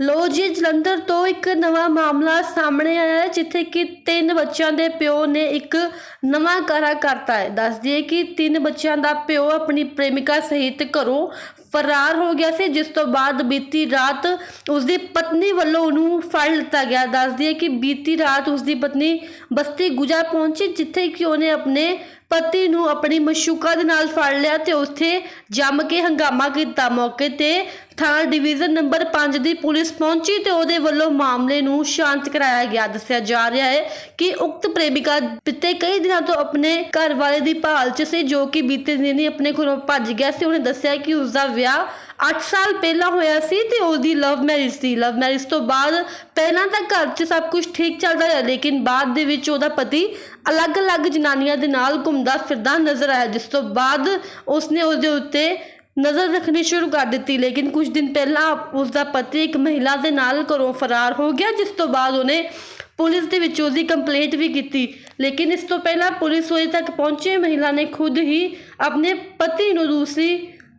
ਲੋ ਜੀ, ਜਲੰਧਰ ਤੋਂ ਇੱਕ ਨਵਾਂ ਮਾਮਲਾ ਸਾਹਮਣੇ ਆਇਆ ਹੈ, ਜਿੱਥੇ ਕਿ ਤਿੰਨ ਬੱਚਿਆਂ ਦੇ ਪਿਓ ਨੇ ਇੱਕ ਨਵਾਂ ਕਾਰਾ ਕਰਤਾ ਹੈ। ਦੱਸ ਦਈਏ ਕਿ ਤਿੰਨ ਬੱਚਿਆਂ ਦਾ ਪਿਓ ਆਪਣੀ ਪ੍ਰੇਮਿਕਾ ਸਹਿਤ ਘਰੋਂ ਫਰਾਰ ਹੋ ਗਿਆ ਸੀ, ਜਿਸ ਤੋਂ ਬਾਅਦ ਬੀਤੀ ਰਾਤ ਉਸ ਦੀ ਪਤਨੀ ਵੱਲੋਂ ਉਹਨੂੰ ਫੜ ਲਿੱਤਾ ਗਿਆ। ਦੱਸ ਦਈਏ ਕਿ ਬੀਤੀ ਰਾਤ ਉਸ ਦੀ ਪਤਨੀ ਬਸਤੀ ਗੁਜਾ ਪਹੁੰਚੀ, ਜਿੱਥੇ ਕਿ ਉਹਨੇ ਆਪਣੇ ਪਤੀ ਨੂੰ ਆਪਣੀ ਮਸ਼ੂਕਾ ਦੇ ਨਾਲ ਫੜ ਲਿਆ ਤੇ ਉੱਥੇ ਜੰਮ ਕੇ ਹੰਗਾਮਾ ਕੀਤਾ। ਮੌਕੇ ਤੇ ਥਾਣਾ ਡਿਵੀਜ਼ਨ ਨੰਬਰ 5 ਦੀ ਪੁਲਿਸ ਪਹੁੰਚੀ ਤੇ ਉਹਦੇ ਵੱਲੋਂ ਮਾਮਲੇ ਨੂੰ ਸ਼ਾਂਤ ਕਰਾਇਆ ਗਿਆ। ਦੱਸਿਆ ਜਾ ਰਿਹਾ ਹੈ ਕਿ ਉਕਤ ਪ੍ਰੇਮਿਕਾ ਪਿੱਤੇ ਕਈ ਦਿਨਾਂ ਤੋਂ ਆਪਣੇ ਘਰ ਵਾਲੇ ਦੀ ਭਾਲ 'ਚ ਸੀ, ਜੋ ਕਿ ਬੀਤੇ ਦਿਨ ਹੀ ਆਪਣੇ ਘਰੋਂ ਭੱਜ ਗਿਆ ਸੀ। ਉਹਨੇ ਦੱਸਿਆ ਕਿ ਉਸ ਦਾ ਵਿਆਹ। 8 ਸਾਲ ਪਹਿਲਾਂ ਹੋਇਆ ਸੀ ਤੇ ਉਹਦੀ ਲਵ ਮੈਰਿਜ ਸੀ। ਲਵ ਮੈਰਿਜ ਤੋਂ ਬਾਅਦ ਪਹਿਲਾਂ ਤਾਂ ਘਰ 'ਚ ਸਭ ਕੁਝ ਠੀਕ ਚੱਲਦਾ ਰਿਹਾ, ਲੇਕਿਨ ਬਾਅਦ ਦੇ ਵਿੱਚ ਉਹਦਾ ਪਤੀ ਅਲੱਗ-ਅਲੱਗ ਜਨਾਨੀਆਂ ਦੇ ਨਾਲ ਘੁੰਮਦਾ ਫਿਰਦਾ ਨਜ਼ਰ ਆਇਆ, ਜਿਸ ਤੋਂ ਬਾਅਦ ਉਸਨੇ ਉਹਦੇ ਉੱਤੇ ਨਜ਼ਰ ਰੱਖਣੀ ਸ਼ੁਰੂ ਕਰ ਦਿੱਤੀ। ਲੇਕਿਨ ਕੁਝ ਦਿਨ ਪਹਿਲਾਂ ਉਸ ਦਾ ਪਤੀ ਇੱਕ ਮਹਿਲਾ ਦੇ ਨਾਲ ਘਰੋਂ ਫਰਾਰ ਹੋ ਗਿਆ, ਜਿਸ ਤੋਂ ਬਾਅਦ ਉਹਨੇ ਪੁਲਿਸ ਦੇ ਵਿੱਚ ਉਹਦੀ ਕੰਪਲੇਂਟ ਵੀ ਕੀਤੀ। ਲੇਕਿਨ ਇਸ ਤੋਂ ਪਹਿਲਾਂ ਪੁਲਿਸ ਉਹਦੇ ਤੱਕ ਪਹੁੰਚੇ। ਮਹਿਲਾ ਨੇ ਖੁਦ ਹੀ ਆਪਣੇ ਪਤੀ ਨੂੰ ਦੂਸਰੀ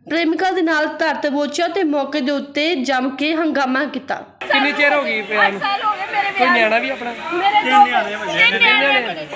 ਪ੍ਰੇਮਿਕਾ ਦੇ ਨਾਲ ਧਰ ਤੇ ਬੋਚਿਆ ਤੇ ਮੌਕੇ ਦੇ ਉੱਤੇ ਜੰਮ ਕੇ ਹੰਗਾਮਾ ਕੀਤਾ। ਕਿੰਨੀ ਚਿਰ ਹੋ ਗਈ ਪਿਆ ਨੂੰ? ਸਾਲ ਹੋ ਗਏ ਮੇਰੇ ਕੋਈ ਵਿਆਹ ਨਿਆਣਾ ਵੀ ਆਪਣਾ? ਮੇਰੇ ਦੋ ਨਿਆਣੇ ਤਿੰਨ ਨਿਆਣੇ ਤਿੰਨ ਨਿਆਣੇ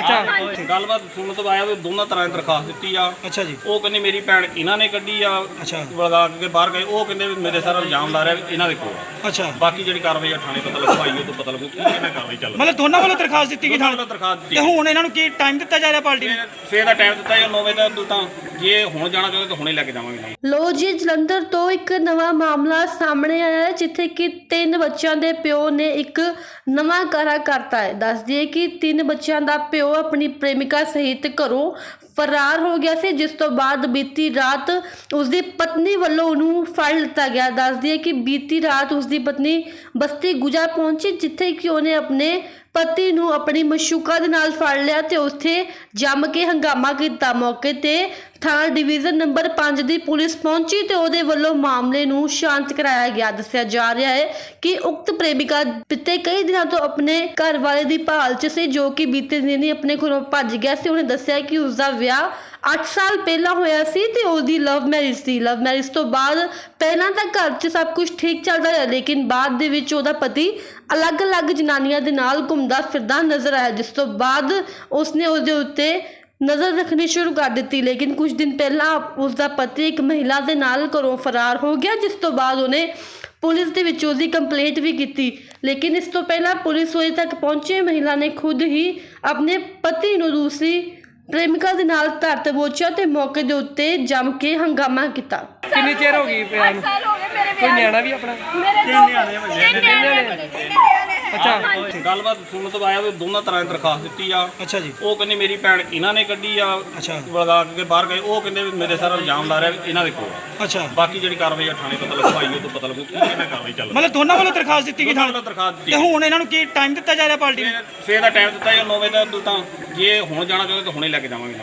ਹਾਂ ਗੱਲਬਾਤ ਸੁਣਨ ਤੋਂ ਆਇਆ ਵੀ ਦੋਨਾਂ ਤਰ੍ਹਾਂ ਦੀ ਦਰਖਾਸਤ ਦਿੱਤੀ ਆ। ਅੱਛਾ ਜੀ। ਉਹ ਕਹਿੰਦੇ ਮੇਰੀ ਭੈਣ ਇਹਨਾਂ ਨੇ ਕੱਢੀ ਆ ਅੱਛਾ। ਵਲਗਾ ਕੇ ਬਾਹਰ ਗਏ ਉਹ ਕਹਿੰਦੇ ਵੀ ਮੇਰੇ ਸਾਰਾ ਇਲਜ਼ਾਮ ਲਾ ਰਿਹਾ ਵੀ ਇਹਨਾਂ ਦੇ ਕੋਲ ਆ। ਅੱਛਾ। ਬਾਕੀ ਜਿਹੜੀ ਕਾਰਵਾਈ ਆ ਥਾਣੇ ਪਤਾ ਲੱਗੂ ਆਈ ਉਹ ਤੋਂ ਪਤਾ ਲੱਗੂ ਕੀ ਕਿਵੇਂ ਕਾਰਵਾਈ ਚੱਲ ਰਹੀ ਮਤਲਬ ਦੋਨਾਂ ਵੱਲੋਂ ਦਰਖਾਸਤ ਦਿੱਤੀ ਗਈ ਦੋਨਾਂ ਥਾਣੇ? ਵੱਲੋਂ ਦਰਖਾਸਤ ਤੇ ਦਿੱਤੀ ਹੁਣ ਇਹਨਾਂ ਨੂੰ ਕੀ ਟਾਈਮ ਦਿੱਤਾ ਜਾ ਰਿਹਾ ਪਾਰਟੀ ਨੂੰ? ਫਿਰ- ਫਿਰ ਦਾ ਟਾਈਮ ਦਿੱਤਾ ਜਾਂ 9 ਵਜੇ ਦਾ ਤਾਂ ਜੇ ਹੁਣ ਜਾਣਾ ਚਾਹੁੰਦੇ ਤਾਂ ਹੁਣੇ ਲੈ ਕੇ ਜਾਵਾਂਗੇ ਨਾਲ। ਲੋ ਜੀ ਜਲੰਧਰ ਤੋਂ ਇੱਕ ਨਵਾਂ ਮਾਮਲਾ ਸਾਹਮਣੇ ਆਇਆ ਹੈ ਜਿੱਥੇ ਕਿ ਤਿੰਨ ਬੱਚਿਆਂ ਦੇ ਪਿਓ ਨੇ ਇੱਕ ਨਵਾਂ ਕਾਰਾ ਕਰਤਾ ਹੈ। ਦੱਸ ਦਈਏ ਕਿ ਤਿੰਨ ਬੱਚਿਆਂ ਦਾ ਪਿਓ ਆਪਣੀ ਪ੍ਰੇਮਿਕਾ ਸਹਿਤ ਘਰੋਂ ਫਰਾਰ ਹੋ ਗਿਆ ਸੀ, ਜਿਸ ਤੋਂ ਬਾਅਦ ਬੀਤੀ ਰਾਤ ਉਸ ਦੀ ਪਤਨੀ ਵੱਲੋਂ ਉਹਨੂੰ ਫੜ ਲਿੱਤਾ ਗਿਆ। ਦੱਸ ਦਈਏ ਕਿ ਬੀਤੀ ਰਾਤ ਉਸ ਦੀ ਪਤਨੀ ਬਸਤੀ ਗੁਜਾ ਪਹੁੰਚੀ, ਜਿੱਥੇ ਕਿ ਉਹਨੇ ਆਪਣੇ ਪਤੀ ਨੂੰ ਆਪਣੀ ਮਸ਼ੂਕਾ ਦੇ ਨਾਲ ਫੜ ਲਿਆ ਤੇ ਉੱਥੇ ਜੰਮ ਕੇ ਹੰਗਾਮਾ ਕੀਤਾ। ਮੌਕੇ ਤੇ ਥਾਣਾ ਡਿਵੀਜ਼ਨ ਨੰਬਰ 5 ਦੀ ਪੁਲਿਸ ਪਹੁੰਚੀ ਤੇ ਉਹਦੇ ਵੱਲੋਂ ਮਾਮਲੇ ਨੂੰ ਸ਼ਾਂਤ ਕਰਾਇਆ ਗਿਆ। ਦੱਸਿਆ ਜਾ ਰਿਹਾ ਹੈ ਕਿ ਉਕਤ ਪ੍ਰੇਮਿਕਾ ਪਿੱਤੇ ਕਈ ਦਿਨਾਂ ਤੋਂ ਆਪਣੇ ਘਰ ਵਾਲੇ ਦੀ ਭਾਲ 'ਚ ਸੀ, ਜੋ ਕਿ ਬੀਤੇ ਦਿਨ ਹੀ ਆਪਣੇ ਘਰੋਂ ਭੱਜ ਗਿਆ ਸੀ। ਉਹਨੇ ਦੱਸਿਆ ਕਿ ਉਸ ਦਾ ਵਿਆਹ 8 ਸਾਲ ਪਹਿਲਾਂ ਹੋਇਆ ਸੀ ਤੇ ਉਹਦੀ ਲਵ ਮੈਰਿਜ ਸੀ। ਲਵ ਮੈਰਿਜ ਤੋਂ ਬਾਅਦ ਪਹਿਲਾਂ ਤਾਂ ਘਰ 'ਚ ਸਭ ਕੁਝ ਠੀਕ ਚੱਲਦਾ ਰਿਹਾ, ਲੇਕਿਨ ਬਾਅਦ ਦੇ ਵਿੱਚ ਉਹਦਾ ਪਤੀ ਅਲੱਗ-ਅਲੱਗ ਜਨਾਨੀਆਂ ਦੇ ਨਾਲ ਘੁੰਮਦਾ ਫਿਰਦਾ ਨਜ਼ਰ ਆਇਆ, ਜਿਸ ਤੋਂ ਬਾਅਦ ਉਸਨੇ ਉਹਦੇ ਉੱਤੇ ਨਜ਼ਰ ਰੱਖਣੀ ਸ਼ੁਰੂ ਕਰ ਦਿੱਤੀ। ਲੇਕਿਨ ਕੁਝ ਦਿਨ ਪਹਿਲਾਂ ਉਸ ਦਾ ਪਤੀ ਇੱਕ ਮਹਿਲਾ ਦੇ ਨਾਲ ਘਰੋਂ ਫਰਾਰ ਹੋ ਗਿਆ, ਜਿਸ ਤੋਂ ਬਾਅਦ ਉਹਨੇ ਪੁਲਿਸ ਦੇ ਵਿੱਚ ਉਹਦੀ ਕੰਪਲੇਂਟ ਵੀ ਕੀਤੀ। ਲੇਕਿਨ ਇਸ ਤੋਂ ਪਹਿਲਾਂ ਪੁਲਿਸ ਉਹਦੇ ਤੱਕ ਪਹੁੰਚੇ, ਮਹਿਲਾ ਨੇ ਖੁਦ ਹੀ ਆਪਣੇ ਪਤੀ ਨੂੰ ਦੂਸਰੀ ਪ੍ਰੇਮਿਕਾ ਦੇ ਨਾਲ ਧਰ ਤੇ ਬੋਚਿਆ ਤੇ ਮੌਕੇ ਦੇ ਉੱਤੇ ਜੰਮ ਕੇ ਹੰਗਾਮਾ ਕੀਤਾ। ਕਿੰਨੀ ਚਿਰ ਹੋ ਗਈ ਪਿਆ ਨੂੰ? ਸਾਲ ਹੋ ਗਏ ਮੇਰੇ ਕੋਈ ਵਿਆਹ ਨਿਆਣਾ ਵੀ ਆਪਣਾ? ਮੇਰੇ ਦੋ ਨਿਆਣੇ ਤਿੰਨ ਨਿਆਣੇ ਤਿੰਨ ਨਿਆਣੇ ਅੱਛਾ। ਗੱਲਬਾਤ ਸੁਣਨ ਤੋਂ ਆਇਆ ਵੀ ਦੋਨਾਂ ਤਰ੍ਹਾਂ ਦੀ ਦਰਖਾਸਤ ਦਿੱਤੀ ਆ। ਅੱਛਾ ਜੀ। ਉਹ ਕਹਿੰਦੇ ਮੇਰੀ ਭੈਣ ਇਹਨਾਂ ਨੇ ਕੱਢੀ ਆ ਅੱਛਾ। ਵਲਗਾ ਕੇ ਬਾਹਰ ਗਏ। ਉਹ ਕਹਿੰਦੇ ਵੀ ਮੇਰੇ ਸਾਰਾ ਇਲਜ਼ਾਮ ਲਾ ਰਿਹਾ ਵੀ ਇਹਨਾਂ ਦੇ ਕੋਲ ਆ। ਅੱਛਾ। ਬਾਕੀ ਜਿਹੜੀ ਕਾਰਵਾਈ ਆ ਥਾਣੇ ਪਤਾ ਲੱਗੂ ਉਹ ਤੋਂ ਪਤਾ ਲੱਗੂ ਕੀ ਕਿਵੇਂ ਕਾਰਵਾਈ ਚੱਲ ਰਹੀ ਮਤਲਬ ਦੋਨਾਂ ਵੱਲੋਂ ਦਰਖਾਸਤ ਦਿੱਤੀ ਗਈ ਦੋਨਾਂ ਥਾਣੇ ਵੱਲੋਂ ਦਰਖਾਸਤ ਤੇ ਦਿੱਤੀ ਹੁਣ ਇਹਨਾਂ ਨੂੰ ਕੀ ਟਾਈਮ ਦਿੱਤਾ ਜਾ ਰਿਹਾ ਪਾਰਟੀ ਨੂੰ? ਫਿਰ- ਫਿਰ ਦਾ ਟਾਈਮ ਦਿੱਤਾ ਜਾਂ 9 ਵਜੇ ਦਾ ਤਾਂ ਜੇ ਹੁਣ ਜਾਣਾ ਚਾਹੁੰਦੇ ਤਾਂ ਹੁਣੇ ਲੈ ਕੇ ਜਾਵਾਂਗੇ।